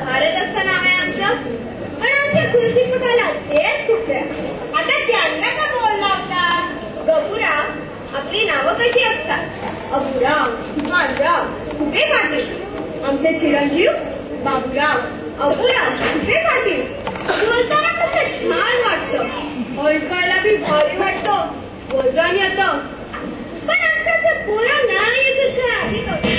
भारत असतं नाव आहे आमचं. पण आमच्या कुलदीपकाला तेच कुठे? कशी असतात? अबुराव सुभानराव कुठे पाटील आमचे चिरंजीव बाबूराव अबुराव कुठे पाटील बोलताना कसं छान वाटतं. ऐकायला बी भारी वाटतं. वजन येतं. पण आमच्या पोरं नाही येतच आहे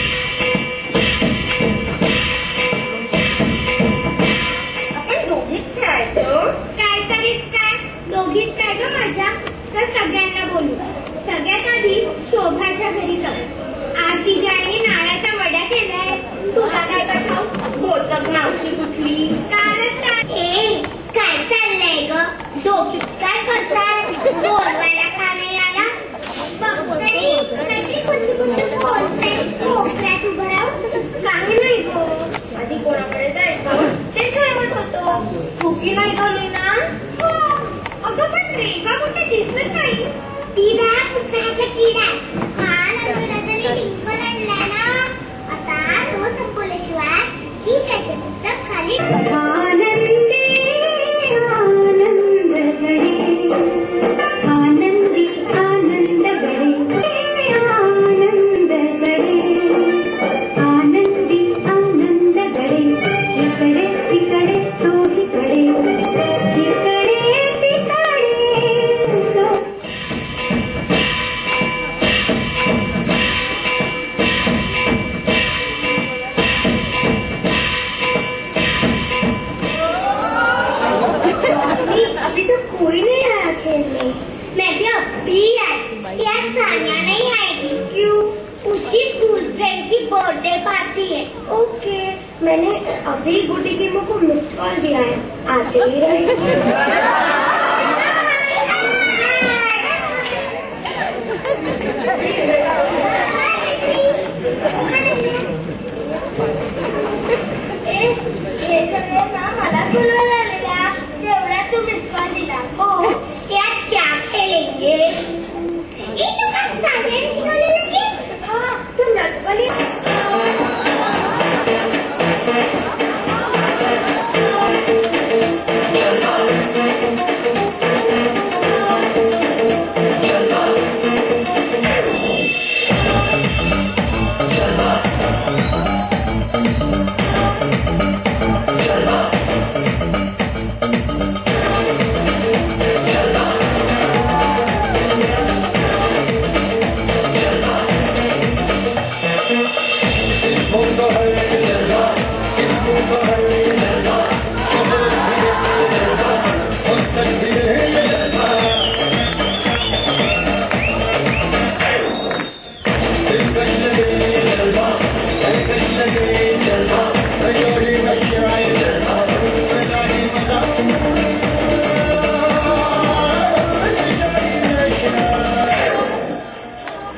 बोलत मावशी कुठली? कालच काय काय चाललंय ग? डोकीत काय करताय? बोलवायला का नाही आला? बघतोय. काहीतरी कोणती कोणती बोलते कोपऱ्यात उभं राहून काही नाही गो आधी कोणाकडे जायचं? ते ठरवत होतो. भुकी नाही झाली ना? हो. अगं पण रेखा कुठे दिसत नाही. ती ना पुस्तकाचा किडा नहीं आया खेलने मैं भी अभी आई यार सानिया नहीं आएगी क्यों उसकी स्कूल फ्रेंड की बर्थडे पार्टी है ओके मैंने अभी गुड्डी की को मिस कॉल दिया है. आते ही मला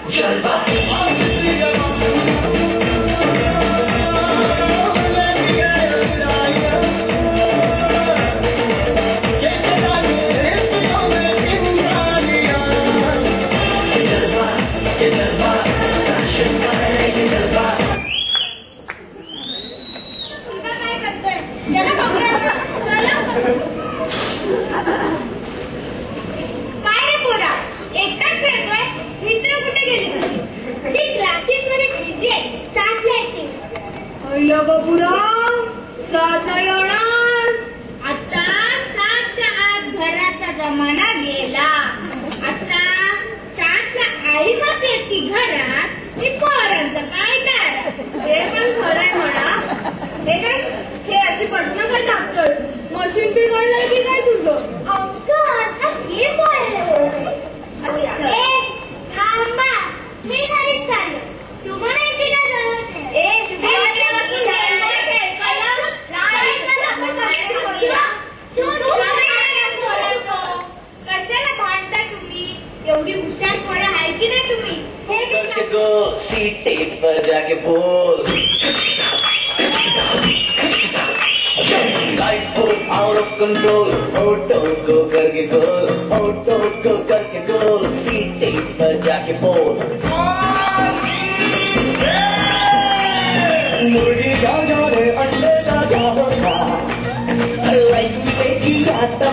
तुझं लागते अय्या बाबूरा येणार आता सातच्या आत घराचा जमाना गेला. आता सातच्या आई मग येते घरात ती पोरांचं काय काय हे पण खरंय म्हणा. हे काय? हे अशी पटकन काय टाकतोय मशीन बिघडलंय की काय तुझं अगं आता हे बोलायला थांबा मी घरीच चाललो सीट पर जाके बोल। को आउट ऑफ कंट्रोल ऑटो को करके गोल ऑटो को करके गोल सीट पर जाके बोल। मुर्गी का जोड़े अंडे का क्या होगा लाइफ में किया तवे